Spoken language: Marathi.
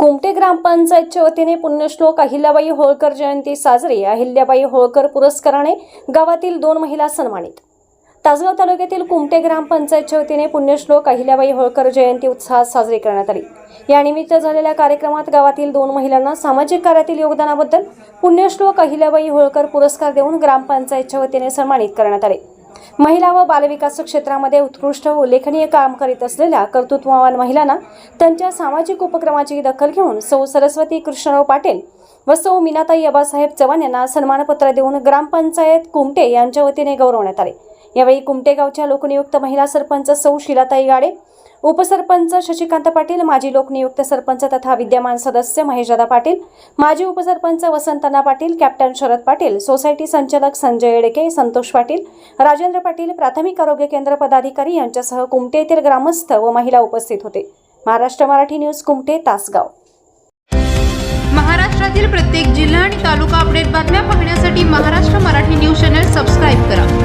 कुमटे ग्रामपंचायतच्या वतीने पुण्यश्लोक अहिल्याबाई होळकर जयंती साजरी अहिल्याबाई होळकर पुरस्काराने गावातील दोन महिला सन्मानित. तासगाव तालुक्यातील कुमटे ग्रामपंचायतच्या वतीने पुण्यश्लोक अहिल्याबाई होळकर जयंती उत्साहात साजरी करण्यात आली. यानिमित्त झालेल्या कार्यक्रमात गावातील दोन महिलांना सामाजिक कार्यातील योगदानाबद्दल पुण्यश्लोक अहिल्याबाई होळकर पुरस्कार देऊन ग्रामपंचायतच्या वतीने सन्मानित करण्यात आले. महिला व बालविकास क्षेत्रामध्ये उत्कृष्ट व उल्लेखनीय काम करीत असलेल्या कर्तृत्ववान महिलांना त्यांच्या सामाजिक उपक्रमाची दखल घेऊन सौ सरस्वती कृष्णराव पाटील व सौ मीनाताई अबासाहेब चव्हाण यांना सन्मानपत्र देऊन ग्रामपंचायत कुमटे यांच्या वतीने गौरवण्यात आले. यावेळी कुमटे गावच्या लोकनियुक्त महिला सरपंच सौ शिलाताई गाडे उपसरपंच शशिकांत पाटील माजी लोकनियुक्त सरपंच तथा विद्यमान सदस्य महेशदादा पाटील माजी उपसरपंच वसंतना पाटील कॅप्टन शरद पाटील सोसायटी संचालक संजय येडके संतोष पाटील राजेंद्र पाटील प्राथमिक आरोग्य केंद्र पदाधिकारी यांच्यासह कुमटे येथील ग्रामस्थ व महिला उपस्थित होते. महाराष्ट्र मराठी न्यूज कुमटे तासगाव. महाराष्ट्रातील प्रत्येक जिल्हा आणि तालुका अपडेट बातम्या पाहण्यासाठी Maharashtra Marathi news channel subscribe करा.